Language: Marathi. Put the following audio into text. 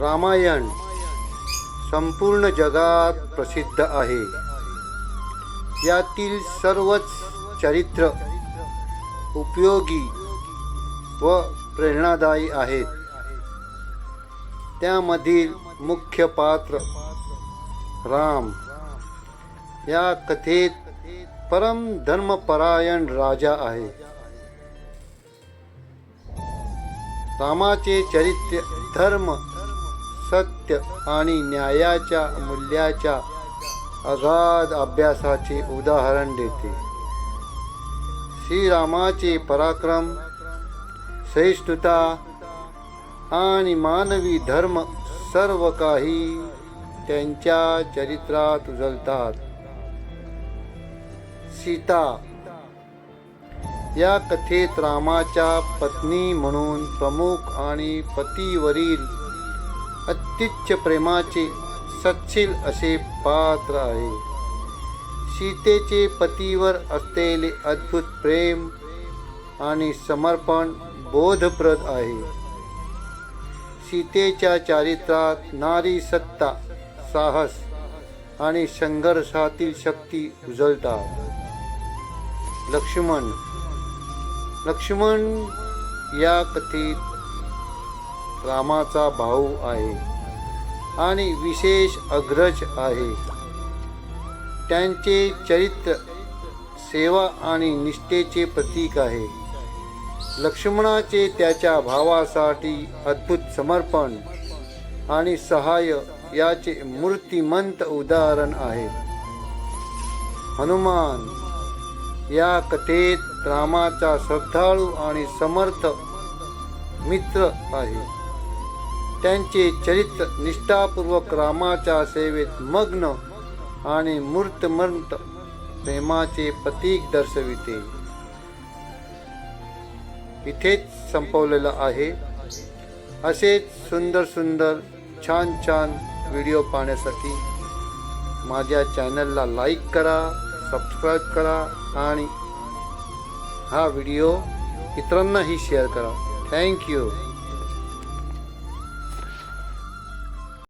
रामायण संपूर्ण जगात प्रसिद्ध आहे. यातील सर्वच चरित्र उपयोगी व प्रेरणादायी आहेत. त्यामधील मुख्य पात्र राम. या कथेत परम धर्मपरायण राजा आहे. रामाचे चरित्र धर्म सत्य आणि न्यायाच्या मूल्याच्या अगाध अभ्यासाचे उदाहरण देते. श्रीरामाचे पराक्रम सहिष्णुता आणि मानवी धर्म सर्व काही त्यांच्या चरित्रात उजळतात. सीता या कथेत रामाच्या पत्नी म्हणून प्रमुख आणि पतीवरील अत्युच्च प्रेमाचे सत्शील असे पात्र आहे. सीतेचे पतीवर असलेले अद्भुत प्रेम आणि समर्पण बोधप्रद आहे. सीतेच्या चारित्रात नारी सत्ता साहस आणि संघर्षातील शक्ती उजळतात. लक्ष्मण लक्ष्मण या कथेत रामाचा भाऊ आहे आणि विशेष अग्रज आहे. त्यांचे चरित्र सेवा आणि निष्ठेचे प्रतीक आहे. लक्ष्मणाचे त्याच्या भावासाठी अद्भुत समर्पण आणि सहाय्य याचे मूर्तिमंत उदाहरण आहे. हनुमान या कथेत रामाचा श्रद्धाळू आणि समर्थ मित्र आहे. त्यांचे चरित्र निष्ठापूर्वक रामाच्या सेवेत मग्न आणि मूर्तमंत प्रेमाचे प्रतीक दर्शविते. इथेच संपवलेलं आहे. असेच सुंदर सुंदर छान छान व्हिडिओ पाहण्यासाठी माझ्या चॅनलला लाईक करा सबस्क्राईब करा आणि हा व्हिडिओ इतरांनाही शेअर करा. थँक्यू